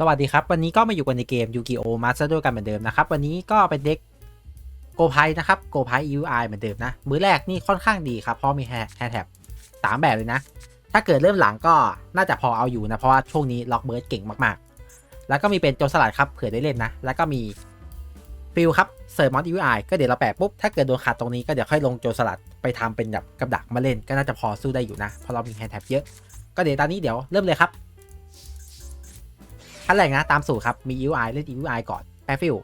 สวัสดีครับ วันนี้ก็มาอยู่กันในเกมยูกิโอมาสเตอร์กันเหมือนเดิมนะครับ วันนี้ก็เป็นเด็กโกไพนะครับโกไพ UI เหมือนเดิมนะ มือแรกนี่ค่อนข้างดีครับ เพราะมีแฮร์แท็บสามแบบเลยนะ ถ้าเกิดเริ่มหลังก็น่าจะพอเอาอยู่นะ เพราะว่าช่วงนี้ล็อกเบิร์ดเก่งมากๆ แล้วก็มีเป็นโจรสลัดครับเผื่อได้เล่นนะ แล้วก็มีฟิลครับเซิร์ฟมอน UI ก็เดี๋ยวเราแปะปุ๊บถ้าเกิดโดนขาดตรงนี้ก็เดี๋ยวค่อยลงโจรสลัดไปทำเป็นแบบกับดักมาเล่นก็น่าจะพอสู้ได้อยู่นะเพราะเรามีแฮร์แท็บเยอะก็เดี๋ยวตอนนี้เดี๋ยวเริ่มเลยครับ ขั้นแรกนะ ตามสูตรครับ มี UI เล่น UI ก่อนแปฟิล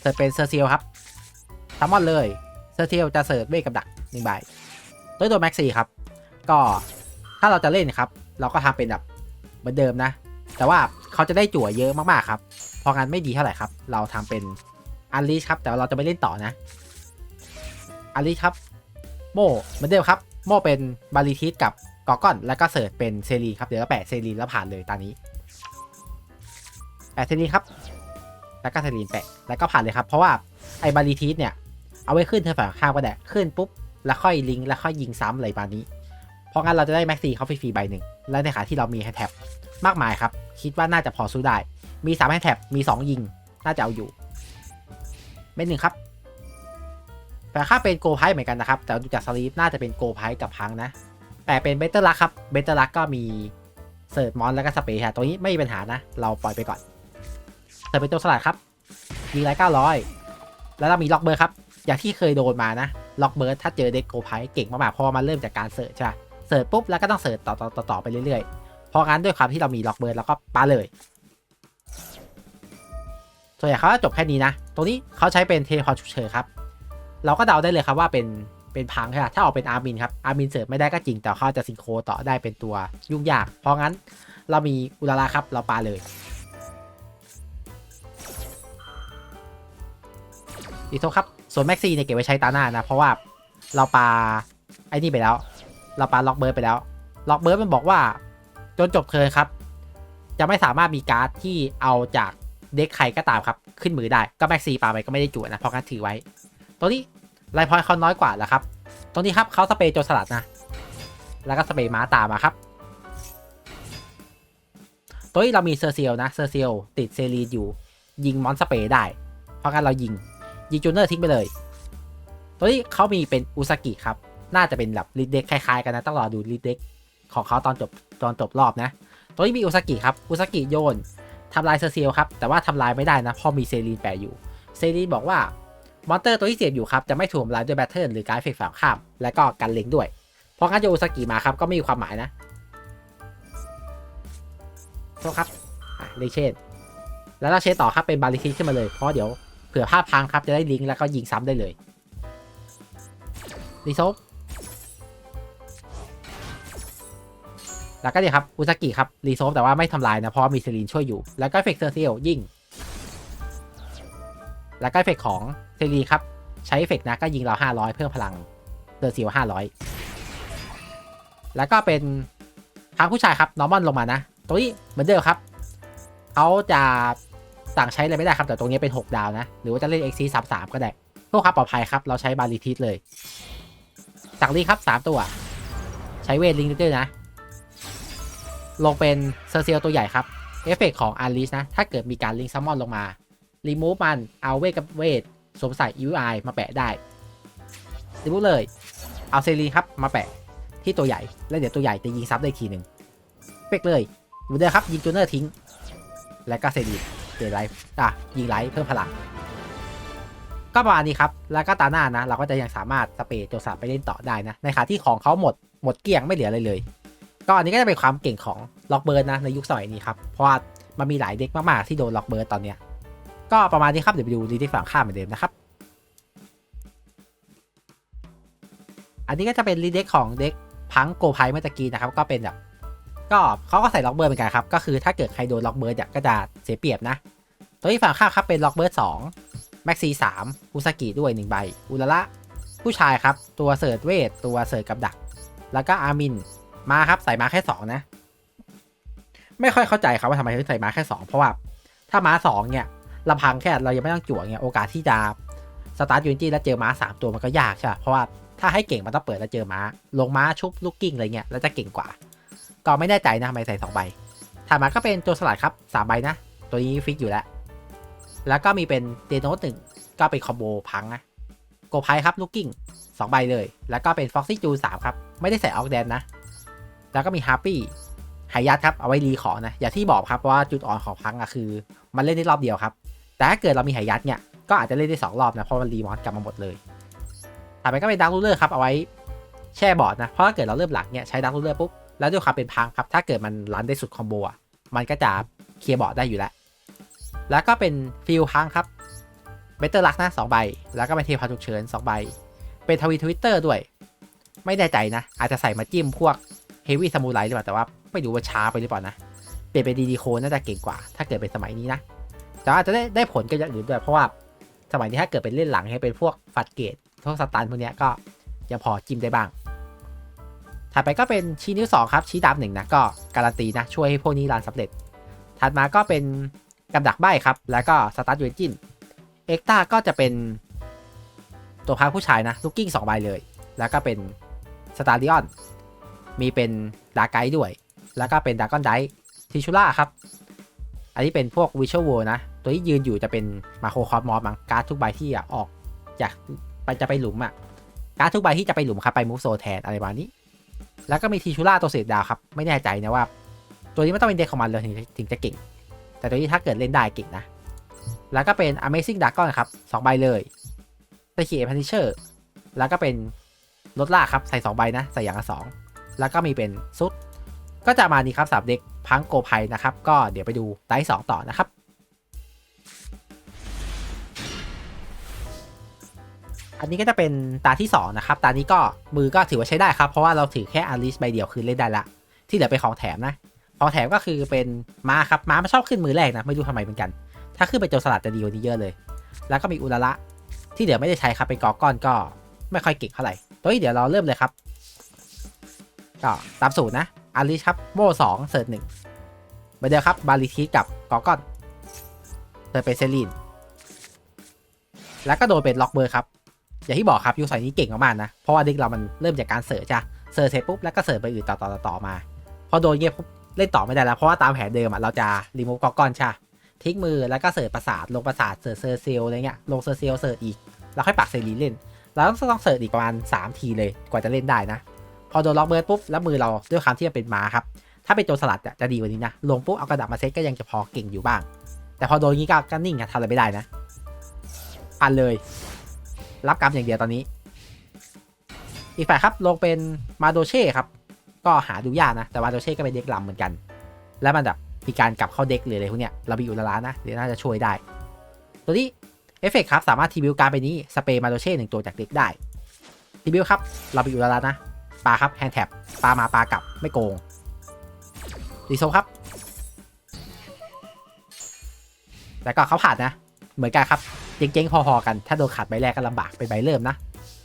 เสิร์ชเป็นเซอร์เซียลครับซัมมอนเลย เซอร์เซียลจะเสิร์ชเวกับดักหนึ่งใบด้วยตัวแม็กซี่ครับ ก็ถ้าเราจะเล่นครับ เราก็ทำเป็นแบบเหมือนเดิมนะ แต่ว่าเขาจะได้จั่วเยอะมากๆครับพราะงั้นไม่ดีเท่าไหร่ครับ เราทำเป็นอันลิชครับ แต่ว่าเราจะไม่เล่นต่อนะอันลิชครับ โมเหมือนเดิมครับ โมเป็นบาริทิสกับกอกอน แล้วก็เสิร์ชเป็นเซรีครับ เดี๋ยวเราแปะเซรีแล้วผ่านเลยตอนนี้ แปะเทลีนครับแล้วก็เทลีนแปะแล้วก็ผ่านเลยครับ เพราะว่าไอ้บารีทีสเนี่ยเอาไว้ขึ้นเธอฝั่งข้างก็ได้ขึ้นปุ๊บแล้วค่อยลิงก์แล้วค่อยยิงซ้ำอะไรประมาณนี้ เพราะงั้นเราจะได้แม็กซี่เขาฟรีๆใบหนึ่งและในขณะที่เรามีแฮชแท็บมากมายครับ คิดว่าน่าจะพอสู้ได้ มี3แฮชแท็บมี 2 ยิง น่าจะเอาอยู่เป็นหนึ่งครับแต่ค่าเป็นโกไพเหมือนกันนะครับ แต่ดูจากสลีปน่าจะเป็นโกไพกับพังนะ แต่เป็นเบเตอร์ลักครับเบเตอร์ลักก็มีเสิร์ชมอนแล้วก็สเปรย์ตรงนี้ไม่มีปัญหานะ เราปล่อยไปก่อน เสิร์ฟเป็นตัวสลัดครับยิงไรเก้าร้อยแล้วเรามีล็อกเบิร์ดครับ อย่างที่เคยโดนมานะ ล็อกเบิร์ดถ้าเจอเด็กโกไพเก่งมากๆเพราะว่ามันเริ่มจากการเสิร์ชใช่ไหมเสิร์ชปุ๊บแล้วก็ต้องเสิร์ชต่อต่อต่อต่อไปเรื่อยๆ เพราะงั้นด้วยความที่เรามีล็อกเบิร์ดแล้วก็ปาเลย ส่วนใหญ่เขาจบแค่นี้นะ ตรงนี้เขาใช้เป็นเทเลพอร์ตฉุกเฉินครับ เราก็เดาได้เลยครับว่าเป็นเป็นพังใช่ไหมถ้าออกเป็นอาร์มินครับอาร์มินเสิร์ฟไม่ได้ก็จริงแต่เขาจะซิงโครต่อได้เป็นตัวยุ่งยาก เพราะงั้นเรามีอุลาราครับเราปาเลย อีโทครับ ส่วนแม็กซี่เนี่ยเก็บไว้ใช้ตาหน้านะ เพราะว่าเราปาไอ้นี่ไปแล้ว เราปาล็อกเบิร์ดไปแล้ว ล็อกเบิร์ดมันบอกว่า จนจบเทิร์นครับ จะไม่สามารถมีการ์ดที่เอาจากเด็กใครก็ตามครับ ขึ้นมือได้ ก็แม็กซี่ปาไปก็ไม่ได้จุนะ เพราะงั้นถือไว้ ตัวนี้ไลฟ์พอยต์เขาน้อยกว่าแล้วครับ ตรงนี้ครับเขาสเปรย์โจรสลัดนะ แล้วก็สเปรย์ม้าตามมาครับ ตัวนี้เรามีเซอร์เซียลนะ เซอร์เซียลติดเซรีนอยู่ ยิงมอนสเปรย์ได้ เพราะงั้นเรายิง ยิงจูเนอร์ทิ้งไปเลย ตัวนี้เขามีเป็นอุซากิครับ น่าจะเป็นแบบลิดเด็กคล้ายๆกันนะต้องรอดูลิดเด็กของเขาตอนจบตอนจบรอบนะ ตัวนี้มีอุซากิครับ อุซากิโยนทำลายเซอร์เซียลครับ แต่ว่าทำลายไม่ได้นะเพราะมีเซรีนแปะอยู่ เซรีนบอกว่ามอนเตอร์ตัวที่เสียบอยู่ครับจะไม่ถูกทำลายด้วยแบตเทิลหรือการเฟกฝั่งข้าม และก็กันเล็งด้วย เพราะงั้นโยอุซากิมาครับก็ไม่มีความหมายนะโทษครับเลเชนแล้วเราเชนต่อครับเป็นบาริคิขึ้นมาเลยเพราะเดี๋ยว เผื่อภาพพังครับจะได้ลิงก์แล้วก็ยิงซ้ำได้เลยรีโซฟแล้วก็เดี๋ยครับอุซากิครับรีโซฟแต่ว่าไม่ทำลายนะเพราะมีเซรีนช่วยอยู่ แล้วก็เฟกเซอร์เซียลยิงแล้วก็เฟกของเซรีนครับ ใช้เฟกนะก็ยิงเรา 500 เพิ่มพลังเซอร์เซียล500 แล้วก็เป็นทางผู้ชายครับนอร์มอนลงมานะ ตัวนี้เหมือนเดิมครับเขาจะ สั่งใช้อะไรไม่ได้ครับ แต่ตรงนี้เป็น 6 ดาวนะ หรือว่าจะเล่น XC 3 3ก็ได้เพื่อความปลอดภัยครับ เราใช้บาริทิสเลย สั่งลีครับ 3 ตัว ใช้เวทลิงด้วยนะ ลงเป็นเซอร์เซียลตัวใหญ่ครับ เอฟเฟกของอาริสนะ ถ้าเกิดมีการลิงซัมมอนลงมา รีมูฟมัน เอาเวทกับเวทสวมใส่ UI มาแปะได้รีมูฟเลย เอาเซรีครับมาแปะที่ตัวใหญ่ แล้วเดี๋ยวตัวใหญ่จะยิงซับได้ทีหนึ่งเฟกเลยบูเดิมครับยิงจูเนอร์ทิ้ง แล้วก็เซรี ดไลฟ์อะยิงไลฟ์เพิ่มพลังก็ประมาณนี้ครับ แล้วก็ตาหน้านะ เราก็จะยังสามารถสเปรย์ตัวสับไปเล่นต่อได้นะ ในขณะที่ของเขาหมดหมดเกลี้ยงไม่เหลืออะไรเลย ก็อันนี้ก็จะเป็นความเก่งของล็อกเบิร์ดนะในยุคสมัยนี้ครับ เพราะว่ามันมีหลายเด็กมากๆที่โดนล็อกเบิร์ดตอนเนี้ย ก็ประมาณนี้ครับ เดี๋ยวไปดูดีเด็กฝั่งข้ามเหมือนเดิมนะครับ อันนี้ก็จะเป็นรีเด็กของเด็กพังโกไพเมื่อตะกี้นะครับ ก็เป็นแบบ ก็เขาก็ใส่ล็อกเบิร์ดเหมือนกันครับ ก็คือถ้าเกิดใครโดนล็อกเบิร์ดเนี่ยก็จะเสียเปรียบนะ ตัวที่ฝั่งข้าครับเป็นล็อกเบิร์ดสองแม็กซีสามอุซากิด้วยหนึ่งใบ อุลาระผู้ชายครับ ตัวเสิร์ตเวท ตัวเสิร์ตกับดัก แล้วก็อามิน มาครับใส่มาแค่สองนะ ไม่ค่อยเข้าใจครับว่าทำไมถึงใส่มาแค่สองเพราะว่า ถ้าม้าสองเนี่ยลำพังแค่เรายังไม่ต้องจั่วเนี่ยโอกาสที่จะสตาร์ทยูนิตี้แล้วเจอม้าสามตัวมันก็ยากใช่ปะเพราะว่าถ้าให้เก่งมันต้องเปิดแล้วเจอม้า ลงม้าชุบลูกกิ้งอะไรเงี้ยแล้วจะเก่งกว่า ก็ไม่แน่ใจนะทำไมใส่สองใบถัดมาก็เป็นโจรสลัดครับสามใบนะ ตัวนี้ฟิกอยู่แล้ว แล้วก็มีเป็นเดโนตหนึ่งก็เป็นคอมโบพังนะโกไพครับลูกกิ้งสองใบเลย แล้วก็เป็นฟ็อกซี่จูสามครับ ไม่ได้ใส่ออกแดนนะ แล้วก็มีฮาร์ปี้หายยัดครับ เอาไว้รีของนะ อย่างที่บอกครับว่าจุดอ่อนของพังอะคือ มันเล่นได้รอบเดียวครับ แต่ถ้าเกิดเรามีหายยัดเนี่ย ก็อาจจะเล่นได้สองรอบนะ เพราะมันรีมอนกลับมาหมดเลยถัดไปก็เป็นดักรูเลอร์ครับ เอาไว้แช่บอร์ดนะ เพราะถ้าเกิดเราเริ่มหลักเนี่ยใช้ดักรูเลอร์ปุ๊บ แล้วด้วยความเป็นพังครับ ถ้าเกิดมันรันได้สุดคอมโบอะ มันก็จะเคลียร์บอร์ดได้อยู่แล้ว แล้วก็เป็นฟิลพังครับเบเตอร์ลักนะสองใบ แล้วก็เป็นเทพาฉุกเฉินสองใบ เป็นทวีทวิตเตอร์ด้วย ไม่แน่ใจนะ อาจจะใส่มาจิ้มพวกเฮฟวี่ซามูไรหรือเปล่า แต่ว่าไม่รู้ว่าช้าไปหรือเปล่านะ เปลี่ยนเป็นดีดีโคน่าจะเก่งกว่า ถ้าเกิดเป็นสมัยนี้นะ แต่อาจจะได้ได้ผลก็อย่างอื่นด้วย เพราะว่าสมัยนี้ถ้าเกิดเป็นเล่นหลังให้เป็นพวกฟัดเกตพวกสตันพวกเนี้ยก็ยังพอจิ้มได้บ้าง ถัดไปก็เป็นชี้นิ้วสองครับชี้ดำหนึ่งนะก็การันตีนะช่วยให้พวกนี้รันสำเร็จ ถัดมาก็เป็นกับดักใบครับ แล้วก็สตาร์ทยูจินเอ็กตาก็จะเป็นตัวพาผู้ชายนะลูกกิ้งสองใบเลย แล้วก็เป็นสตาร์ดิออนมีเป็นดาร์ไกด์ด้วย แล้วก็เป็นดากอนไดทิชูล่าครับ อันนี้เป็นพวกวิชวลนะ ตัวที่ยืนอยู่จะเป็นมาโครคอร์มอสมังการ์ดทุกใบที่ออกจากไปจะไปหลุมอะการ์ดทุกใบที่จะไปหลุมครับไปมูฟโซแทนอะไรประมาณนี้ แล้วก็มีทีชูล่าตัวเศษดาวครับ ไม่แน่ใจนะว่า ตัวนี้ไม่ต้องเป็นเด็กของมันเลยถึงถึงจะเก่ง แต่ตัวนี้ถ้าเกิดเล่นได้เก่งนะ แล้วก็เป็น Amazing Dragon ครับสองใบเลยตะเคียนพันธิเชอร์แล้วก็เป็นรถล่าครับใส่ 2 ใบนะ ใส่อย่างละสองแล้วก็มีเป็นซุดก็จะมานี้ครับสามเด็กพังโกไพนะครับ ก็เดี๋ยวไปดูไดสองต่อนะครับ อันนี้ก็จะเป็นตาที่ 2 นะครับ ตานี้ก็มือก็ถือว่าใช้ได้ครับ เพราะว่าเราถือแค่อาริสใบเดียวคือเล่นได้ละ ที่เหลือเป็นของแถมนะ ของแถมก็คือเป็นม้าครับ ม้ามันชอบขึ้นมือแรกนะ ไม่รู้ทำไมเหมือนกัน ถ้าขึ้นเป็นโจรสลัดจะดีกว่านี้เยอะเลย แล้วก็มีอุลาระที่เหลือไม่ได้ใช้ครับ เป็นกอก้อนก็ไม่ค่อยเก่งเท่าไหร่ตัวนี้เดี๋ยวเราเริ่มเลยครับ ก็ตามสูตรนะ อาริสครับ โม่สองเสิร์ตหนึ่งเหมือนเดิมครับ บาริทีกับกอก้อนเสิร์ตเป็นเซรีนแล้วก็โดนเป็นล็อกเบอร์ครับ อย่างที่บอกครับยูสายนี้เก่งมากๆนะ เพราะว่าเด็กเรามันเริ่มจากการเสิร์ชจ้ะเสิร์ชเสร็จปุ๊บแล้วก็เสิร์ชไปอื่นต่อต่อต่อตอมา พอโดนเงี้ยปุ๊บเล่นต่อไม่ได้แล้ว เพราะว่าตามแผนเดิมอะเราจะรีมูฟกอกอนใช่ปะทิ้งมือแล้วก็เสิร์ชประสาทลงประสาทเสิร์ชเซอร์เซลอะไรเงี้ยลงเซอร์เซลเสิร์ชอีกแล้วค่อยปักเซรีเล่นแล้วต้องต้องเสิร์ชอีกประมาณ3ทีเลยกว่าจะเล่นได้นะ พอโดนล็อกเบิร์ดปุ๊บแล้วมือเราด้วยความที่มันเป็นม้าครับถ้าเป็นโจรสลัดจะดีกว่านี้นะลงปุ๊บเอากระดาษมาเซตก็ยังจะพอเก่งอยู่บ้าง แต่พอโดนงี้ก็นิ่งอะทำอะไรไม่ได้นะปันเลย รับกรรมอย่างเดียวตอนนี้ อีกฝ่ายครับลงเป็นมาโดเช่ครับ ก็หาดูยากนะ แต่มาโดเช่ก็เป็นเด็กลำเหมือนกัน แล้วมันแบบมีการกลับเข้าเด็กหรืออะไรพวกเนี้ยเรามีอุลาร้านะเดี๋ยวน่าจะช่วยได้ ตัวนี้เอฟเฟกครับสามารถทีบิวการไปนี้สเปรย์มาโดเช่หนึ่งตัวจากเด็กได้ทีบิวครับเราไปอุลาร้านะปลาครับแฮนด์แท็บปลามาปลากลับไม่โกงรีโซครับ แล้วก็เขาผ่านนะ เหมือนกันครับ เจ๊งๆพอๆกัน ถ้าโดนขาดใบแรกก็ลำบากเป็นใบเริ่มนะ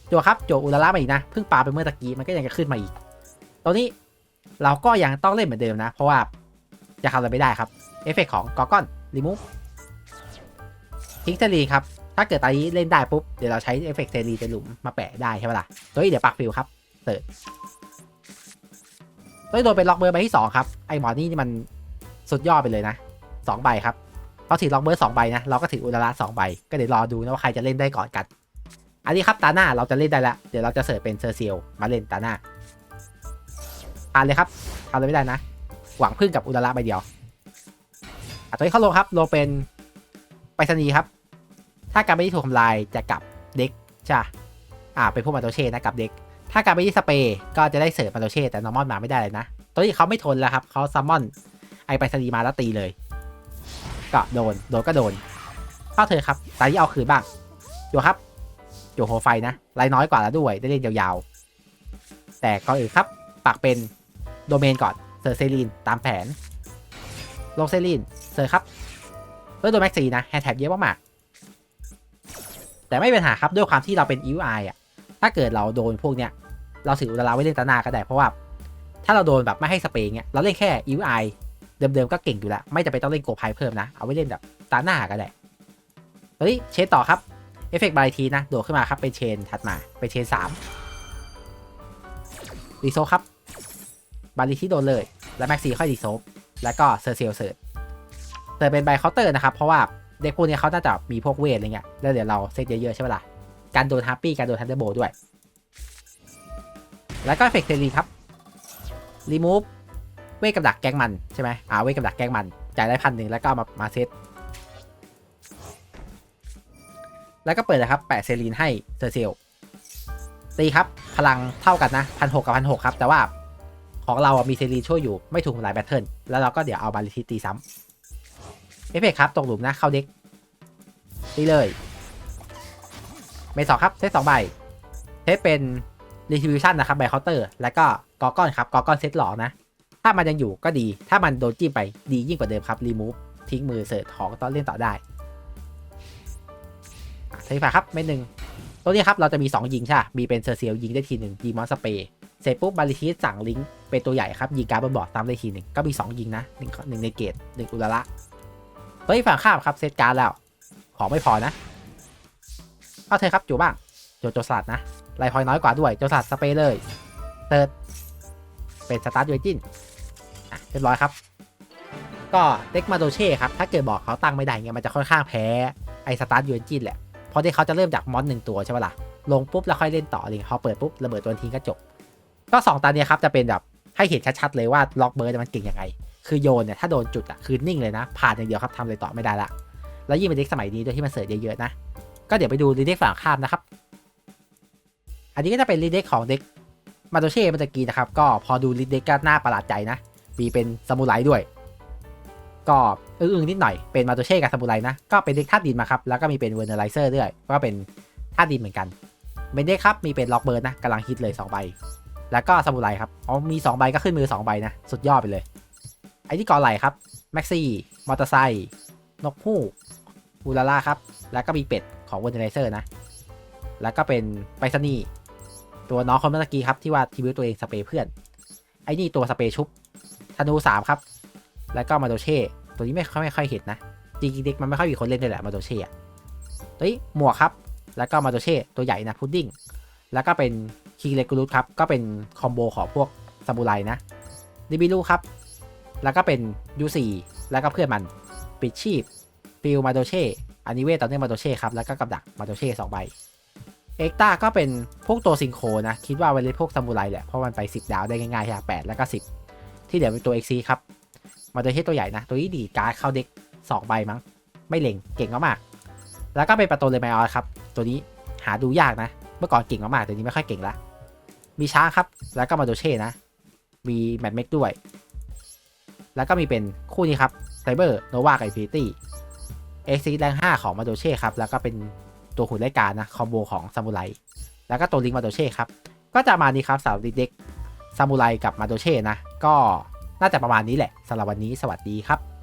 โจครับโจอุลาระมาอีกนะเพิ่งปาไปเมื่อตะกี้มันก็ยังจะขึ้นมาอีกตัวนี้เราก็ยังต้องเล่นเหมือนเดิมนะ เพราะว่าจะทำอะไรไม่ได้ครับเอฟเฟกของกอกอนรีมูฟทิ้งเซรีครับ ถ้าเกิดตอนนี้เล่นได้ปุ๊บ เดี๋ยวเราใช้เอฟเฟกเซรีในหลุมมาแปะได้ใช่ไหมล่ะตัวนี้เดี๋ยวปักฟิลครับเสิร์ชตัวนี้โดนเป็นล็อกเบอร์ใบที่ 2 ครับ ไอหมอนี่นี่มันสุดยอดไปเลยนะ 2 ใบครับ เขาถือล็อกเบอร์2ใบนะ เราก็ถืออุลาระ2ใบ ก็เดี๋ยวรอดูนะว่าใครจะเล่นได้ก่อนกัน อันนี้ครับตาหน้าเราจะเล่นได้แล้วเดี๋ยวเราจะเสิร์ชเป็นเซอร์เซียลมาเล่นตาหน้าผ่านเลยครับทำอะไรไม่ได้นะ หวังพึ่งกับอุลาระใบเดียวอะตัวนี้เข้าลงครับลงเป็นไปรษณีย์ครับ ถ้าการไปที่ถูกทำลายจะกลับเด็กใช่อ่าเป็นพวกมาโตเช่นะกลับเด็ก ถ้าการไปที่สเปรย์ก็จะได้เสิร์ฟมาโตเช่แต่นอร์มอนมาไม่ได้เลยนะ ตัวนี้เขาไม่ทนแล้วครับเขาซัมมอนไอไปรษณีย์มาแล้วตีเลย ก็โดน โดนก็โดนเข้าเธอครับตาที่เอาคืนบ้างอยู่ครับอยู่โฮไฟนะรายน้อยกว่าแล้วด้วย ได้เล่นยาวๆ แต่ก่อนอื่นครับ ปักเป็นโดเมนก่อน เซอร์เซรีนตามแผน ลงเซรีนเซอร์ครับเพื่อตัวแม็กซีนะแฮนแท็บเยอะมากๆแต่ไม่เป็นหาครับด้วยความที่เราเป็นอิวไออะ ถ้าเกิดเราโดนพวกเนี้ย เราถืออุลาไว้เล่นตานาก็ได้เพราะว่า ถ้าเราโดนแบบไม่ให้สเปรย์เงี้ย เราเล่นแค่อิวไอ เดิมๆก็เก่งอยู่แล้วไม่จำเป็นต้องเล่นโกไพเพิ่มนะ เอาไว้เล่นแบบตาหน้าก็ได้ตอนนี้เชนต่อครับเอฟเฟกต์บายทีนะ โดดขึ้นมาครับเป็นเชนถัดมาเป็นเชนสามรีโซครับบาริที่โดนเลย แล้วแม็กซี่ค่อยรีโซฟแล้วก็เซอร์เซียลเซิร์เซิร์เป็นใบเคาน์เตอร์นะครับ เพราะว่าเด็กพวกนี้เขาน่าจะมีพวกเวทอะไรเงี้ยแล้วเดี๋ยวเราเซตเยอะๆใช่ไหมล่ะการโดนฮาร์ปี้การโดนทันเดอร์โบด้วย แล้วก็เอฟเฟกต์เทลีครับรีมูฟ เวทกับดักแกงมันใช่ไหมอ่าเวทกับดักแกงมันจ่ายได้พันหนึ่งแล้วก็เอามามาเซตแล้วก็เปิดนะครับแปะเซรีนให้เซอร์เซลตีครับ พลังเท่ากันนะพันหกกับพันหกครับ แต่ว่าของเราอะมีเซรีนช่วยอยู่ไม่ถูกทำลายแบตเทิลแล้วเราก็เดี๋ยวเอาบาลิทิตีซ้ำเอฟเฟกครับตกหลุมนะเข้าเด็กตีเลยเมสองครับเซตสองใบเซตเป็น retribution นะครับใบเคาน์เตอร์แล้วก็กอก้อนครับกอก้อนเซตหลอกนะ ถ้ามันยังอยู่ก็ดี ถ้ามันโดนจิ้มไปดียิ่งกว่าเดิมครับรีมูฟทิ้งมือเสิร์ชของต่อเล่นต่อได้ใช่ฝาครับเม็ดหนึ่งตัวนี้ครับเราจะมี 2 ยิงใช่ มีเป็นเซอร์เซียลยิงได้ทีหนึ่งดีมอนสเปย์เสร็จปุ๊บบาริทีสสั่งลิงก์เป็นตัวใหญ่ครับยิงการ์ดบบอร์ดตามได้ทีหนึ่งก็มี 2 ยิงนะหนึ่งหนึ่งในเกตหนึ่งอุลาระตัวนี้ฝั่งข้ามครับเซตการ์ดแล้ว ของไม่พอนะเอาเธอครับจู่บ้างโจโจสลัดนะไลน์พอยน้อยกว่าด้วยโจสลัดสเปย์เลยเติร์ดเป็นสตาร์ทยูจิน เรียบร้อยครับ ก็เด็กมาโดเช่ครับ ถ้าเกิดบอกเขาตั้งไม่ได้เงี้ยมันจะค่อนข้างแพ้ไอสตาร์ทยูเอนจินแหละ เพราะที่เขาจะเริ่มจากมอนหนึ่งตัวใช่ปะล่ะ ลงปุ๊บแล้วค่อยเล่นต่อเลยพอเปิดปุ๊บระเบิดตัวทิ้งก็จบ ก็2ตาเนี้ยครับจะเป็นแบบให้เห็นชัดๆเลยว่าล็อกเบิร์ดมันเก่งยังไง คือโยนเนี่ยถ้าโดนจุดอะคือนิ่งเลยนะ ผ่านอย่างเดียวครับทำเลยต่อไม่ได้ละ แล้วยิ่งเป็นเด็กสมัยนี้ด้วยที่มันเสิร์ชเยอะๆนะ ก็เดี๋ยวไปดูรีเด็กฝั่งข้ามนะครับ อันนี้ก็จะเป็นรีเด็กของเด็กมาโตเช่มื่อตะกี้นะครับ ก็พอดูรีเด็กก็น่าประหลาดใจนะ มีเป็นซามูไรด้วย ก็อึ้งๆนิดหน่อยเป็นมาโตเช่กับซามูไรนะ ก็เป็นเด็กธาตุดินมาครับ แล้วก็มีเป็นเวอร์เนอร์ไลเซอร์ด้วย ก็เป็นธาตุดินเหมือนกันเป็นเด็กครับ มีเป็นล็อกเบิร์ดนะกำลังฮิตเลย2ใบ แล้วก็ซามูไรครับอ๋อมี 2 ใบก็ขึ้นมือ 2 ใบนะ สุดยอดไปเลย ไอ้ที่ก่อไหลครับแม็กซี่มอเตอร์ไซค์นกฮูกอูลาล่าครับ แล้วก็มีเป็ดของเวอร์เนอร์ไลเซอร์นะ แล้วก็เป็นไปรษณีย์ตัวน้องคนเมื่อกี้ครับที่ว่าทีวิวตัวเองสเปรย์เพื่อนไอ้นี่ตัวสเปรย์ชุบ ธนูสามครับ แล้วก็มาโดเช่ ตัวนี้ไม่ค่อยไม่ค่อยเห็นนะ จริงๆเด็กมันไม่ค่อยมีคนเล่นเลยแหละมาโดเช่อะเฮ้ยหมวกครับ แล้วก็มาโดเช่ตัวใหญ่นะพุดดิ้ง แล้วก็เป็นคิงเลกูรุสครับ ก็เป็นคอมโบของพวกซามูไรนะดิบิลูครับ แล้วก็เป็นยูซีแล้วก็เพื่อนมัน ปิดชีพฟิลมาโดเช่อันนี้เวทตอนนี้มาโดเช่ครับ แล้วก็กับดักมาโดเช่สองใบเอ็กตาก็เป็นพวกตัวซิงโคนะ คิดว่าไว้เล่นพวกซามูไรแหละ เพราะมันไป 10 ดาวได้ง่ายๆใช่แปดแล้วก็ 10 ที่เหลือเป็นตัว XC ครับ มาโดเช่ตัวใหญ่นะ ตัวนี้ดีการ์ดเข้าเด็ก2ใบมั้ง ไม่เล็งเก่งมากๆแล้วก็เป็นประตูเลมายอสครับ ตัวนี้หาดูยากนะ เมื่อก่อนเก่งมากๆแต่นี้ไม่ค่อยเก่งละ มีช้างครับ แล้วก็มาโดเช่นะ มีแมทเมกด้วย แล้วก็มีเป็นคู่นี้ครับไซเบอร์โนวากับพีตี้เอ็กซ์แรง5ของมาโดเช่ครับ แล้วก็เป็นตัวหุ่นไล่การนะ คอมโบของซามูไร แล้วก็ตัวลิงมาโดเช่ครับ ก็จะมานี้ครับสาวเด็ก ซามูไรกับมาโดเช่นะ ก็น่าจะประมาณนี้แหละสำหรับวันนี้สวัสดีครับ